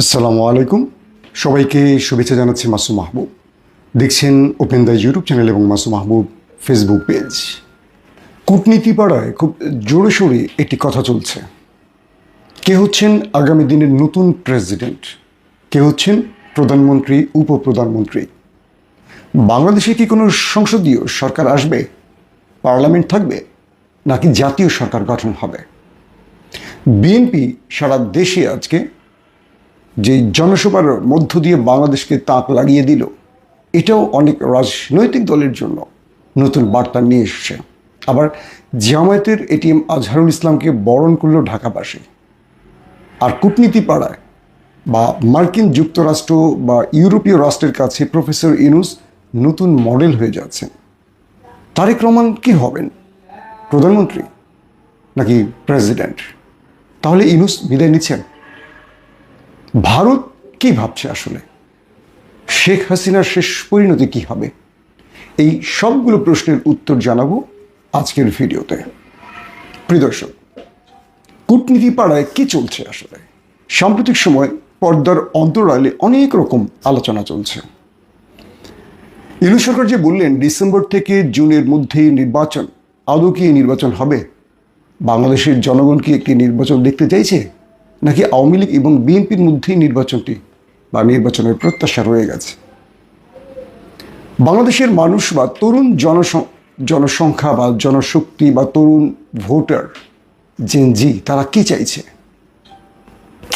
আসসালামু আলাইকুম। সবাইকে শুভেচ্ছা জানাচ্ছি মাসু মাহবুব। দেখছেন ওপেন দ্য ইউটিউব চ্যানেল এবং মাসু মাহবুব ফেসবুক পেজ কূটনীতি পাড়ায় খুব জোরে সোরে একটি কথা চলছে। কে হচ্ছেন আগামী দিনের নতুন প্রেসিডেন্ট কে হচ্ছেন প্রধানমন্ত্রী, উপপ্রধানমন্ত্রী? বাংলাদেশে কি কোনো সংসদীয় সরকার আসবে? পার্লামেন্ট থাকবে? নাকি জাতীয় সরকার গঠন হবে? বিএনপি সারা দেশে আজকে যে জনসভার মধ্য দিয়ে বাংলাদেশকে তাক লাগিয়ে দিল, এটাও অনেক রাজনৈতিক দলের জন্য নতুন বার্তা নিয়ে এসছে। আবার জামায়াতের এটিএম আজহারুল ইসলামকে বরণ করল ঢাকাবাসী। আর কূটনীতি পাড়ায় বা মার্কিন যুক্তরাষ্ট্র বা ইউরোপীয় রাষ্ট্রের কাছে প্রফেসর ইনুস নতুন মডেল হয়ে যাচ্ছেন। তারেক রহমান কি হবেন? প্রধানমন্ত্রী নাকি প্রেসিডেন্ট? তাহলে ইনুস বিদায় নিচ্ছেন? ভারত কি ভাবছে আসলে? শেখ হাসিনার শেষ পরিণতি কি হবে? এই সবগুলো প্রশ্নের উত্তর জানাব আজকের ভিডিওতে। প্রিয় দর্শক, কূটনীতি পাড়ায় কি চলছে আসলে? সাম্প্রতিক সময় পর্দার অন্তরালে অনেক রকম আলোচনা চলছে। ইলু সরকার যে বললেন, ডিসেম্বর থেকে জুনের মধ্যেই নির্বাচন, আদৌ কি নির্বাচন হবে? বাংলাদেশের জনগণ কি একটি নির্বাচন দেখতে চাইছে? নাকি আওয়ামী লীগ এবং বিএনপির মধ্যেই নির্বাচনটি বা নির্বাচনের প্রত্যাশা রয়ে গেছে? বাংলাদেশের মানুষ বা তরুণ জনসং, জনসংখ্যা বা জনশক্তি বা তরুণ ভোটার জেন জি তারা কি চাইছে?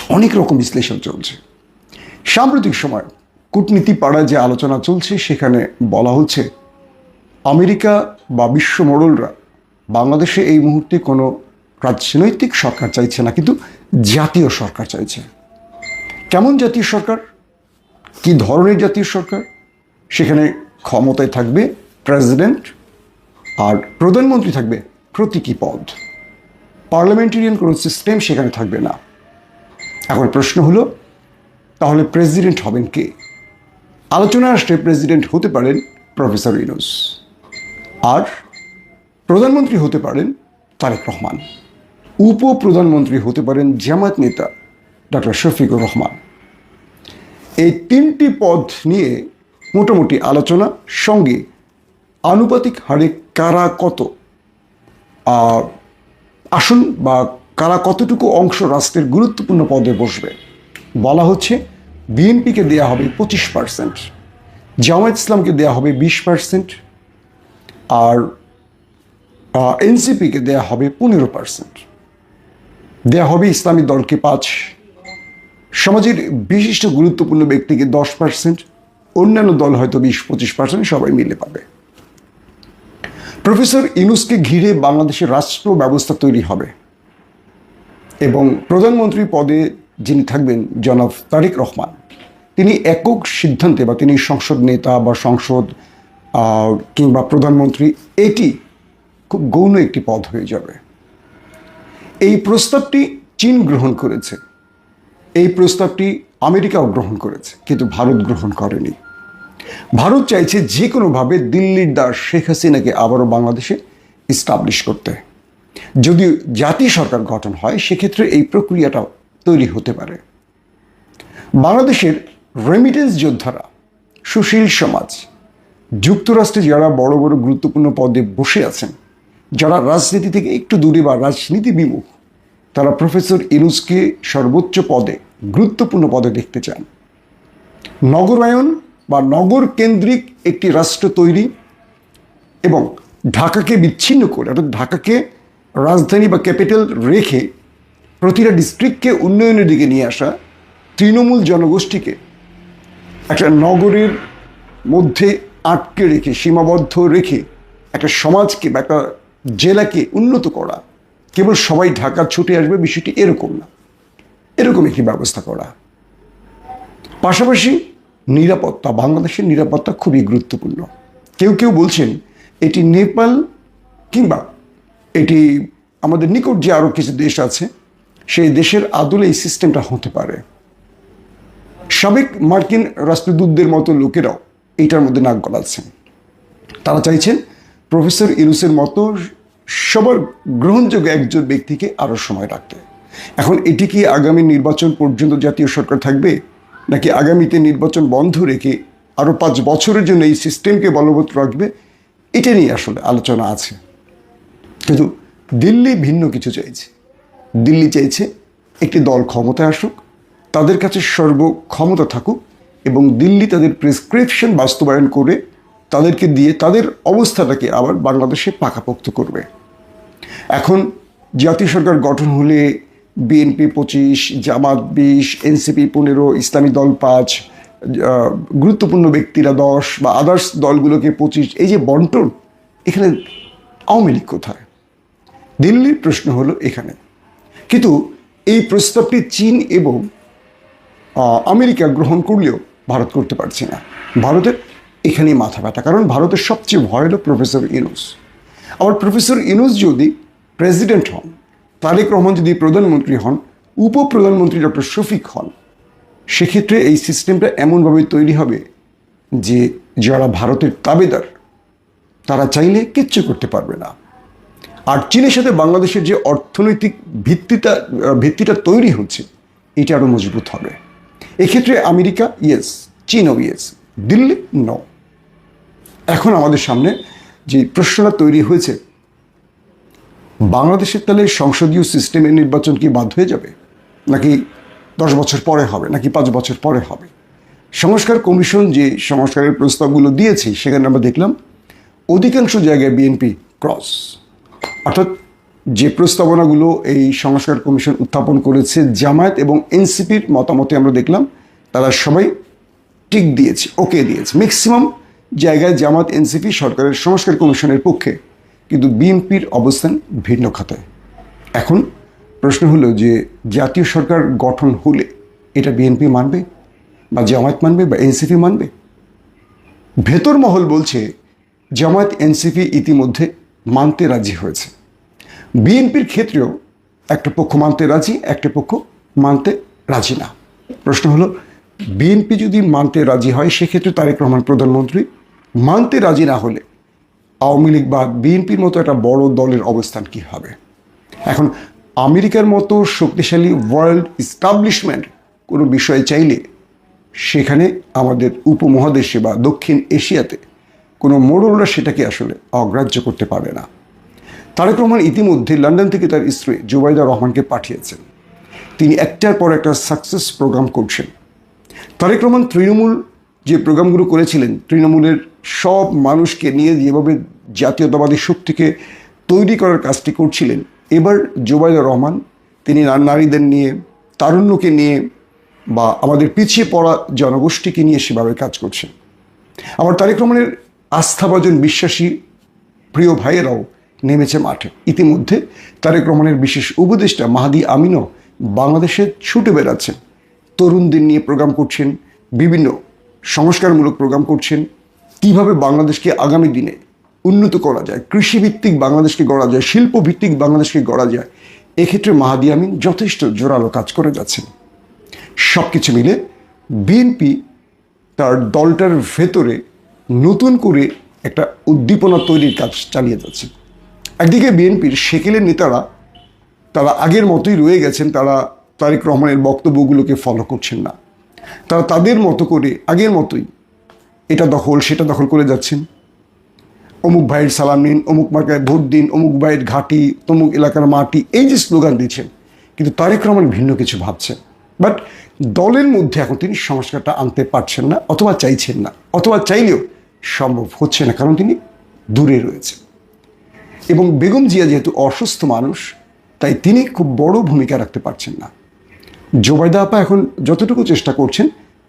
অনেক রকম বিশ্লেষণ চলছে। সাম্প্রতিক সময় কূটনীতি পাড়ায় যে আলোচনা চলছে, সেখানে বলা হচ্ছে, আমেরিকা বা বিশ্ব মোড়লরা বাংলাদেশে এই মুহূর্তে কোনো রাজনৈতিক সরকার চাইছে না, কিন্তু জাতীয় সরকার চাইছে। কেমন জাতীয় সরকার? কি ধরনের জাতীয় সরকার? সেখানে ক্ষমতায় থাকবে প্রেসিডেন্ট আর প্রধানমন্ত্রী থাকবে প্রতীকী পদ। পার্লামেন্টেরিয়ান কোনো সিস্টেম সেখানে থাকবে না। এখন প্রশ্ন হলো, তাহলে প্রেসিডেন্ট হবেন কে? আলোচনা আসলে প্রেসিডেন্ট হতে পারেন প্রফেসর ইনুস আর প্রধানমন্ত্রী হতে পারেন তারেক রহমান। উপপ্রধানমন্ত্রী হতে পারেন জামাত নেতা ডক্টর শফিকুর রহমান। এই তিনটি পদ নিয়ে মোটামুটি আলোচনা, সঙ্গে আনুপাতিক হারে কারা কত? আসন বা কারা কতটুকু অংশ রাষ্ট্রের গুরুত্বপূর্ণ পদে বসবে? বলা হচ্ছে বিএনপিকে দেয়া হবে পঁচিশ পার্সেন্ট জামায়াত ইসলামকে দেয়া হবে বিশ পার্সেন্ট আর এনসিপিকে দেয়া হবে পনেরো পার্সেন্ট দেয়া হবে ইসলামী দলকে পাঁচ। সমাজের বিশিষ্ট গুরুত্বপূর্ণ ব্যক্তিকে দশ পার্সেন্ট অন্যান্য দল হয়তো বিশ পঁচিশ পার্সেন্ট সবাই মিলে পাবে। প্রফেসর ইনুসকে ঘিরে বাংলাদেশের রাষ্ট্র ব্যবস্থা তৈরি হবে। এবং প্রধানমন্ত্রী পদে যিনি থাকবেন জনাব তারেক রহমান, তিনি একক সিদ্ধান্তে বা তিনি সংসদ নেতা বা সংসদ কিংবা প্রধানমন্ত্রী, এটি খুব গৌণ একটি পদ হয়ে যাবে। এই প্রস্তাবটি চীন গ্রহণ করেছে। এই প্রস্তাবটি আমেরিকাও গ্রহণ করেছে, কিন্তু ভারত গ্রহণ করেনি। ভারত চাইছে যে কোনোভাবে দিল্লির দাস শেখ হাসিনাকে আবারও বাংলাদেশে ইস্টাবলিশ করতে। যদি জাতীয় সরকার গঠন হয়, সেক্ষেত্রে এই প্রক্রিয়াটা তৈরি হতে পারে। বাংলাদেশের রেমিটেন্স যোদ্ধারা, সুশীল সমাজ, যুক্তরাষ্ট্রে যারা বড় বড় গুরুত্বপূর্ণ পদে বসে আছেন যারা রাজনীতি থেকে একটু দূরে বা রাজনীতি বিমুখ, তারা প্রফেসর ইনুসকে সর্বোচ্চ পদে, গুরুত্বপূর্ণ পদে দেখতে চান। নগরায়ন বা নগর কেন্দ্রিক একটি রাষ্ট্র তৈরি এবং ঢাকাকে বিচ্ছিন্ন করে, অর্থাৎ ঢাকাকে রাজধানী বা ক্যাপিটাল রেখে প্রতিটা ডিস্ট্রিক্টকে উন্নয়নের দিকে নিয়ে আসা তৃণমূল জনগোষ্ঠীকে একটা নগরের মধ্যে আটকে রেখে, সীমাবদ্ধ রেখে একটা সমাজকে বা একটা জেলাকে উন্নত করা। কেবল সবাই ঢাকা ছুটে আসবে বিষয়টি এরকম না। এরকম একটি ব্যবস্থা করা। পাশাপাশি নিরাপত্তা, বাংলাদেশের নিরাপত্তা খুবই গুরুত্বপূর্ণ। কেউ কেউ বলছেন, এটি নেপাল কিংবা এটি আমাদের নিকট যে আরও কিছু দেশ আছে, সেই দেশের আদলে এই সিস্টেমটা হতে পারে। সাবেক মার্কিন রাষ্ট্রদূতদের মতো লোকেরাও এইটার মধ্যে নাক গলাচ্ছেন। তারা চাইছেন প্রফেসর ইরুসের মতো সবার গ্রহণযোগ্য একজন ব্যক্তিকে আরও সময় রাখতে। এখন এটি কি আগামী নির্বাচন পর্যন্ত জাতীয় সরকার থাকবে, নাকি আগামীতে নির্বাচন বন্ধ রেখে আরও পাঁচ বছরের জন্য এই সিস্টেমকে বলবৎ রাখবে, এটা নিয়ে আসলে আলোচনা আছে। কিন্তু দিল্লি ভিন্ন কিছু চাইছে। দিল্লি চাইছে একটি দল ক্ষমতায় আসুক, তাদের কাছে সর্ব ক্ষমতা থাকুক এবং দিল্লি তাদের প্রেসক্রিপশন বাস্তবায়ন করে তাদেরকে দিয়ে তাদের অবস্থাটাকে আবার বাংলাদেশে পাকাপোক্ত করবে। এখন জাতীয় সরকার গঠন হলে বিএনপি পঁচিশ, জামাত বিশ, এনসিপি পনেরো, ইসলামী দল পাঁচ গুরুত্বপূর্ণ ব্যক্তিরা দশ বা আদার্স দলগুলোকে পঁচিশ, এই যে বন্টন, এখানে আওয়ামী লীগ কোথায়? দিল্লির প্রশ্ন হলো এখানে। কিন্তু এই প্রস্তাবটি চীন এবং আমেরিকা গ্রহণ করলেও ভারত করতে পারছে না। ভারতের এখানেই মাথা ব্যথা। কারণ ভারতের সবচেয়ে ভয় হলো প্রফেসর ইনুস। আবার প্রফেসর ইনুস যদি প্রেসিডেন্ট হন, তারেক রহমান যদি প্রধানমন্ত্রী হন, উপপ্রধানমন্ত্রী ডক্টর শফিক হন, সেক্ষেত্রে এই সিস্টেমটা এমনভাবে তৈরি হবে যে যারা ভারতের তাবেদার, তারা চাইলে কিচ্ছু করতে পারবে না। আর চীনের সাথে বাংলাদেশের যে অর্থনৈতিক ভিত্তিটা ভিত্তিটা তৈরি হচ্ছে, এটা আরও মজবুত হবে। এক্ষেত্রে আমেরিকা, ইয়েস, চীনও, ইয়েস, দিল্লি, ন। এখন আমাদের সামনে যে প্রশ্নটা তৈরি হয়েছে, বাংলাদেশের তাহলে সংসদীয় সিস্টেমের নির্বাচন কি বাদ হয়ে যাবে? নাকি দশ বছর পরে হবে, নাকি পাঁচ বছর পরে হবে? সংস্কার কমিশন যে সংস্কারের প্রস্তাবগুলো দিয়েছে, সেখানে আমরা দেখলাম অধিকাংশ জায়গায় বিএনপি ক্রস অর্থাৎ যে প্রস্তাবনাগুলো এই সংস্কার কমিশন উত্থাপন করেছে, জামায়াত এবং এনসিপির মতামতে আমরা দেখলাম, তারা সবাই টিক দিয়েছে ওকে দিয়েছে। ম্যাক্সিমাম জায়গায় জামাত, এনসিপি সরকারের সংস্কার কমিশনের পক্ষে। কিন্তু বিএনপির অবস্থান ভিন্ন খাতায়। এখন প্রশ্ন হলো যে, জাতীয় সরকার গঠন হলে এটা বিএনপি মানবে বা জামায়াত মানবে বা এনসিপি মানবে? ভেতর মহল বলছে, জামায়াত, এনসিপি ইতিমধ্যে মানতে রাজি হয়েছে। বিএনপির ক্ষেত্রেও একটা পক্ষ মানতে রাজি, একটা পক্ষ মানতে রাজি না। প্রশ্ন হলো বিএনপি যদি মানতে রাজি হয়, সেক্ষেত্রে তারেক রহমান প্রধানমন্ত্রী মানতে রাজি না হলে আওয়ামী লীগ বা বিএনপির মতো একটা বড় দলের অবস্থান কি হবে? এখন আমেরিকার মতো শক্তিশালী ওয়ার্ল্ড ইস্টাবলিশমেন্ট কোনো বিষয়ে চাইলে সেখানে আমাদের উপমহাদেশে বা দক্ষিণ এশিয়াতে কোনো মোড়লরা সেটাকে আসলে অগ্রাহ্য করতে পারে না। তারেক রহমান ইতিমধ্যে লন্ডন থেকে তার স্ত্রী জুবাইদা রহমানকে পাঠিয়েছেন। তিনি একটার পর একটা সাকসেস প্রোগ্রাম করছেন। তারেক রহমান তৃণমূল যে প্রোগ্রামগুলো করেছিলেন, তৃণমূলের সব মানুষকে নিয়ে যেভাবে জাতীয়তাবাদী শক্তিকে তৈরি করার কাজটি করছিলেন, এবার জোবাইদা রহমান, তিনি নারীদের নিয়ে, তারুণ্যকে নিয়ে বা আমাদের পিছিয়ে পড়া জনগোষ্ঠীকে নিয়ে সেভাবে কাজ করছেন। আবার তারেক রহমানের আস্থাভাজন বিশ্বাসী প্রিয় ভাইয়েরাও নেমেছে মাঠে। ইতিমধ্যে তারেক রহমানের বিশেষ উপদেষ্টা মাহাদি আমিনও বাংলাদেশে ছুটে বেড়াচ্ছেন। তরুণদের নিয়ে প্রোগ্রাম করছেন, বিভিন্ন সংস্কারমূলক প্রোগ্রাম করছেন, কীভাবে বাংলাদেশকে আগামী দিনে উন্নত করা যায়, কৃষিভিত্তিক বাংলাদেশকে গড়া যায়, শিল্পভিত্তিক বাংলাদেশকে গড়া যায়, এক্ষেত্রে মাহাদি আমিন যথেষ্ট জোরালো কাজ করে যাচ্ছেন। সব কিছু মিলে বিএনপি তার দলটার ভেতরে নতুন করে একটা উদ্দীপনা তৈরির কাজ চালিয়ে যাচ্ছে। একদিকে বিএনপির সেকেলের নেতারা, তারা আগের মতোই রয়ে গেছেন, তারা তারেক রহমানের বক্তব্যগুলোকে ফলো করছেন না। তারা তাদের মতো করে, আগের মতোই এটা দখল, সেটা দখল করে যাচ্ছেন। অমুক ভাইয়ের সালাম নিন, অমুক মার্কায় ভোট দিন, অমুক ভাইয়ের ঘাঁটি, তমুক এলাকার মাটি, এই যে স্লোগান দিচ্ছেন, কিন্তু তারেক রহমান ভিন্ন কিছু ভাবছেন। বাট দলের মধ্যে এখন তিনি সংস্কারটা আনতে পারছেন না, অথবা চাইছেন না, অথবা চাইলেও সম্ভব হচ্ছে না, কারণ তিনি দূরে রয়েছেন এবং বেগম জিয়া যেহেতু অসুস্থ মানুষ, তাই তিনি খুব বড় ভূমিকা রাখতে পারছেন না। জোবাইদা আপা এখন যতটুকু চেষ্টা করছেন,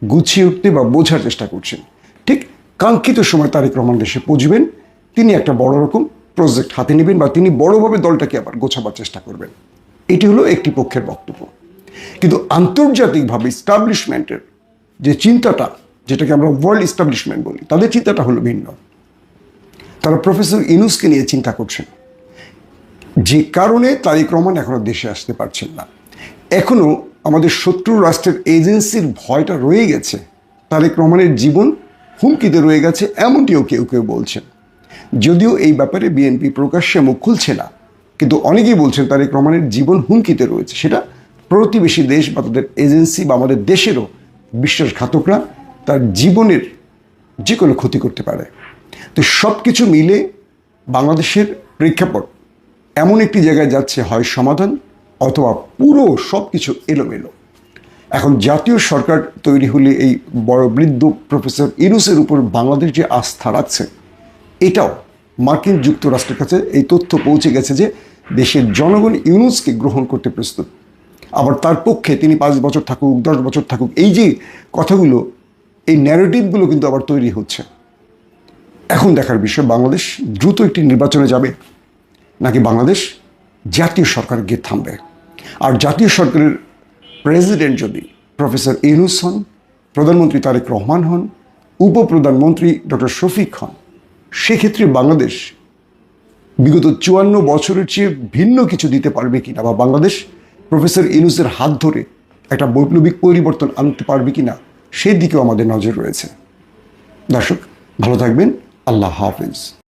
গুছিয়ে উঠতে বা বোঝার চেষ্টা করছেন। ঠিক কাঙ্ক্ষিত সময় তারেক রহমান দেশে পৌঁছবেন, তিনি একটা বড় রকম প্রজেক্ট হাতে নেবেন বা তিনি বড়ভাবে দলটাকে আবার গোছাবার চেষ্টা করবেন। এটি হলো একটি পক্ষের বক্তব্য। কিন্তু আন্তর্জাতিকভাবে ইস্টাবলিশমেন্টের যে চিন্তাটা, যেটাকে আমরা ওয়ার্ল্ড ইস্টাবলিশমেন্ট বলি, তাদের চিন্তাটা হলো ভিন্ন। তারা প্রফেসর ইনুসকে নিয়ে চিন্তা করছেন। যে কারণে তারেক রহমান এখনও দেশে আসতে পারছেন না। এখনও আমাদের শত্রু রাষ্ট্রের এজেন্সির ভয়টা রয়ে গেছে। তারেক রহমানের জীবন হুমকিতে রয়ে গেছে এমনটিও কেউ কেউ বলছেন। যদিও এই ব্যাপারে বিএনপি প্রকাশ্যে মুখ খুলছে না, কিন্তু অনেকেই বলছেন তারেক রহমানের জীবন হুমকিতে রয়েছে। সেটা প্রতিবেশী দেশ বা তাদের এজেন্সি বা আমাদের দেশেরও বিশ্বাসঘাতকরা তার জীবনের যে কোনো ক্ষতি করতে পারে। তো সব কিছু মিলে বাংলাদেশের প্রেক্ষাপট এমন একটি জায়গায় যাচ্ছে, হয় সমাধান অথবা পুরো সব কিছু এলোমেলো। এখন জাতীয় সরকার তৈরি হলে এই বড় বৃদ্ধ প্রফেসর ইনুসের উপর বাংলাদেশ যে আস্থা রাখছে, এটাও মার্কিন যুক্তরাষ্ট্রের কাছে এই তথ্য পৌঁছে গেছে যে দেশের জনগণ ইউনুসকে গ্রহণ করতে প্রস্তুত। আবার তার পক্ষে তিনি পাঁচ বছর থাকুক, দশ বছর থাকুক, এই যে কথাগুলো, এই ন্যারেটিভগুলো কিন্তু আবার তৈরি হচ্ছে। এখন দেখার বিষয়, বাংলাদেশ দ্রুত একটি নির্বাচনে যাবে, নাকি বাংলাদেশ জাতীয় সরকার গিয়ে থামবে? আর জাতীয় সরকারের প্রেসিডেন্ট যদি প্রফেসর ইউনুস হন, প্রধানমন্ত্রী তারেক রহমান হন, উপপ্রধানমন্ত্রী ডক্টর শফিক হন, সেক্ষেত্রে বাংলাদেশ বিগত চুয়ান্ন বছরের চেয়ে ভিন্ন কিছু দিতে পারবে কিনা বা বাংলাদেশ প্রফেসর ইউনুসের হাত ধরে একটা বৈপ্লবিক পরিবর্তন আনতে পারবে কিনা সেই দিকেও আমাদের নজর রয়েছে। দর্শক, ভালো থাকবেন। আল্লাহ হাফিজ।